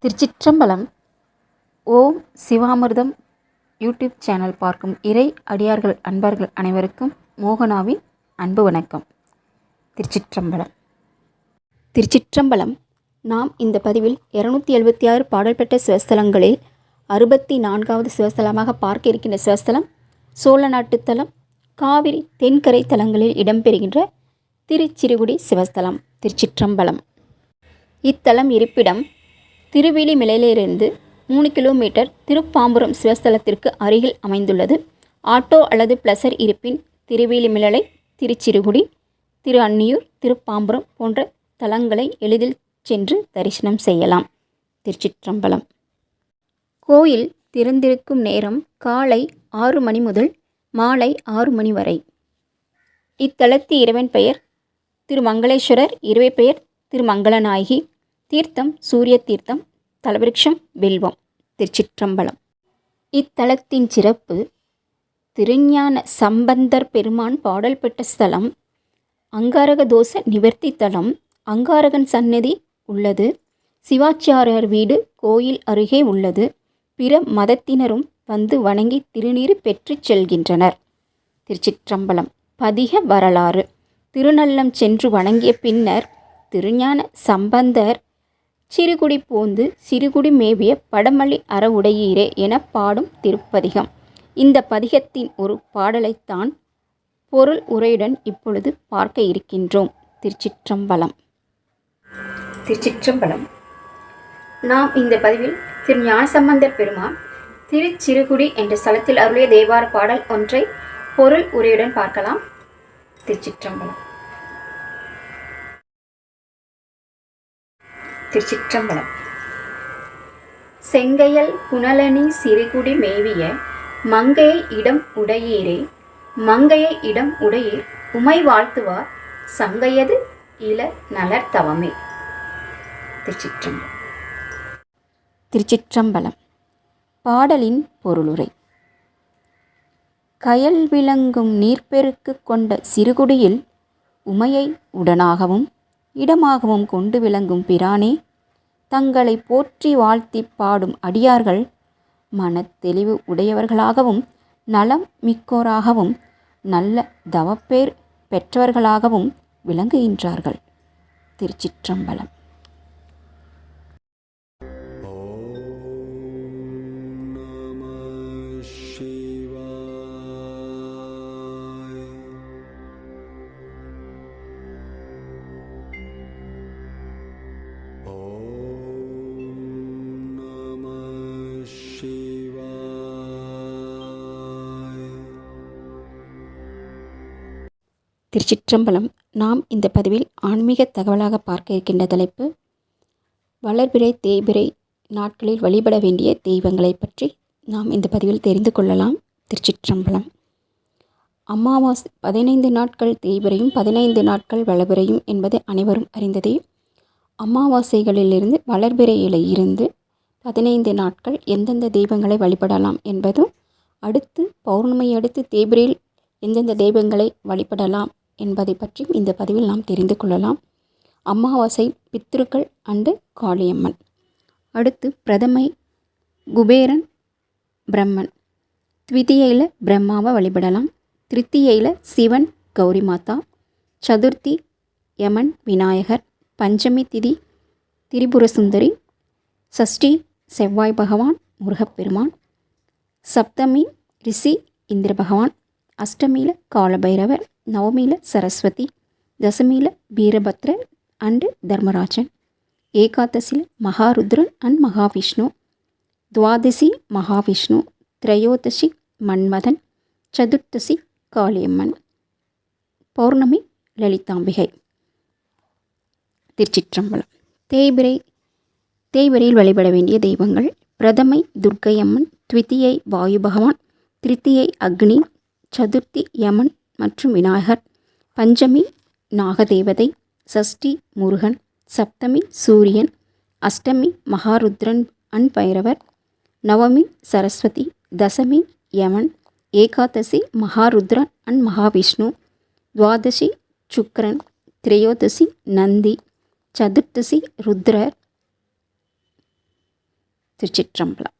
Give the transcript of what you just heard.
திருச்சிற்றம்பலம் ஓம் சிவாமிர்தம் YouTube channel பார்க்கும் இறை அடியார்கள் அன்பர்கள் அனைவருக்கும் மோகனாவின் அன்பு வணக்கம். திருச்சிற்றம்பலம். திருச்சிற்றம்பலம் நாம் இந்த பதிவில் இருநூத்தி எழுபத்தி ஆறு பாடல் பெற்ற சிவஸ்தலங்களில் அறுபத்தி நான்காவது சிவஸ்தலமாக பார்க்க இருக்கின்ற சிவஸ்தலம் சோழ நாட்டுத்தலம் காவிரி தென்கரை தலங்களில் இடம்பெறுகின்ற திருச்சிறுகுடி சிவஸ்தலம் திருச்சிற்றம்பலம். இத்தலம் இருப்பிடம் திருவிழிமலையிலிருந்து மூணு கிலோமீட்டர் திருப்பாம்புரம் சிவஸ்தலத்திற்கு அருகில் அமைந்துள்ளது. ஆட்டோ அல்லது பிளஸர் இருப்பின் திருவிழிமலை திருச்சிறுகுடி திரு அன்னியூர் திருப்பாம்புரம் போன்ற தலங்களை எளிதில் சென்று தரிசனம் செய்யலாம். திருச்சிற்றம்பலம். கோயில் திறந்திருக்கும் நேரம் காலை ஆறு மணி முதல் மாலை ஆறு மணி வரை. இத்தலத்து இறைவன் பெயர் திருமங்களேஸ்வரர் இறைவை பெயர் திருமங்களநாயகி. தீர்த்தம் சூரிய தீர்த்தம் தலவிருட்சம் வில்வம் திருச்சிற்றம்பலம். இத்தலத்தின் சிறப்பு திருஞான சம்பந்தர் பெருமான் பாடல் பெற்ற ஸ்தலம் அங்காரக தோச நிவர்த்தி தலம் அங்காரகன் சன்னதி உள்ளது சிவாச்சாரியார் வீடு கோயில் அருகே உள்ளது. பிற மதத்தினரும் வந்து வணங்கி திருநீறு பெற்றுச் செல்கின்றனர். திருச்சிற்றம்பலம் பதிக வரலாறு. திருநல்லம் சென்று வணங்கிய பின்னர் திருஞான சம்பந்தர் சிறுகுடி போந்து சிறுகுடி மேவிய படமளி அறவுடையீரே என பாடும் திருப்பதிகம். இந்த பதிகத்தின் ஒரு பாடலைத்தான் பொருள் உரையுடன் இப்பொழுது பார்க்க இருக்கின்றோம். திருச்சிற்றம்பலம். திருச்சிற்றம்பலம் நாம் இந்த பதிவில் திரு ஞானசம்பந்தர் பெருமான் திருச்சிறுகுடி என்ற ஸ்தலத்தில் அருளிய தேவார பாடல் ஒன்றை பொருள் உரையுடன் பார்க்கலாம். திருச்சிற்றம்பலம். திருச்சிற்றம்பலம். செங்கையல் புனலனி சிறுகுடி மேவிய மங்கையை இடம் உடையீரே மங்கையை இடம் உடையீர் உமை வாழ்த்துவார் சங்கையது இள நலர்தவமே திருச்சிற்றம்பலம். திருச்சிற்றம்பலம். பாடலின் பொருளுரை. கயல் விளங்கும் நீர்ப்பெருக்கு கொண்ட சிறுகுடியில் உமையை உடனாகவும் இடமாகவும் கொண்டு விளங்கும் பிரானே தங்களை போற்றி வாழ்த்தி பாடும் அடியார்கள் மனத்தெளிவு உடையவர்களாகவும் நலம் மிக்கோராகவும் நல்ல தவப்பேர் பெற்றவர்களாகவும் விளங்குகின்றார்கள். திருச்சிற்றம்பலம். திருச்சிற்றம்பலம் நாம் இந்த பதிவில் ஆன்மீக தகவலாக பார்க்க இருக்கின்ற தலைப்பு வளர்பிறை தேய்பிறை நாட்களில் வழிபட வேண்டிய தெய்வங்களை பற்றி நாம் இந்த பதிவில் தெரிந்து கொள்ளலாம். திருச்சிற்றம்பலம். அமாவாசை பதினைந்து நாட்கள் தேய்பிறையும் பதினைந்து நாட்கள் வளர்பிறையும் என்பது அனைவரும் அறிந்ததே. அமாவாசைகளிலிருந்து வளர்பிறையில் இருந்து பதினைந்து நாட்கள் எந்தெந்த தெய்வங்களை வழிபடலாம் என்பதும் அடுத்து பௌர்ணமி அடுத்து தேய்பிரையில் எந்தெந்த தெய்வங்களை வழிபடலாம் என்பதை பற்றி இந்த பதிவில் நாம் தெரிந்து கொள்ளலாம். அமாவாசை பித்திருக்கள் அண்டு காளியம்மன். அடுத்து பிரதமை குபேரன் பிரம்மன். த்விதியையில் பிரம்மாவை வழிபடலாம். திருத்தியையில் சிவன் கௌரி மாதா. சதுர்த்தி யமன் விநாயகர். பஞ்சமி திதி திரிபுரசுந்தரி. சஷ்டி செவ்வாய் பகவான் முருகப்பெருமான். சப்தமி ரிஷி இந்திர பகவான். அஷ்டமியில் காலபைரவர் நவமியில் சரஸ்வதி தசமியில் வீரபத்ரன் அண்டு தர்மராஜன் ஏகாதசியில் மகாருத்ரன் அண்ட் மகாவிஷ்ணு துவாதசி மகாவிஷ்ணு திரையோதசி மன்மதன் சதுர்த்தசி காளியம்மன். பௌர்ணமி லலிதாம்பிகை. திருச்சிற்றம்பலம். தேய்பிரை தேய்பிரையில் வழிபட வேண்டிய தெய்வங்கள். பிரதமை துர்க்கையம்மன் த்விதியை வாயு பகவான் திருத்தியை அக்னி சதுர்த்தி யமன் மற்றும் விநாயகர் பஞ்சமி நாகதேவதை சஷ்டி முருகன் சப்தமி Suriyan Ashtami Maharudran and Bhairavar Navami Saraswati Dashami Yaman Ekadashi Maharudran and Mahavishnu துவாதசி சுக்கரன் திரையோதசி நந்தி சதுர்த்தசி ருத்ரர். திருச்சிற்றம்பலம்.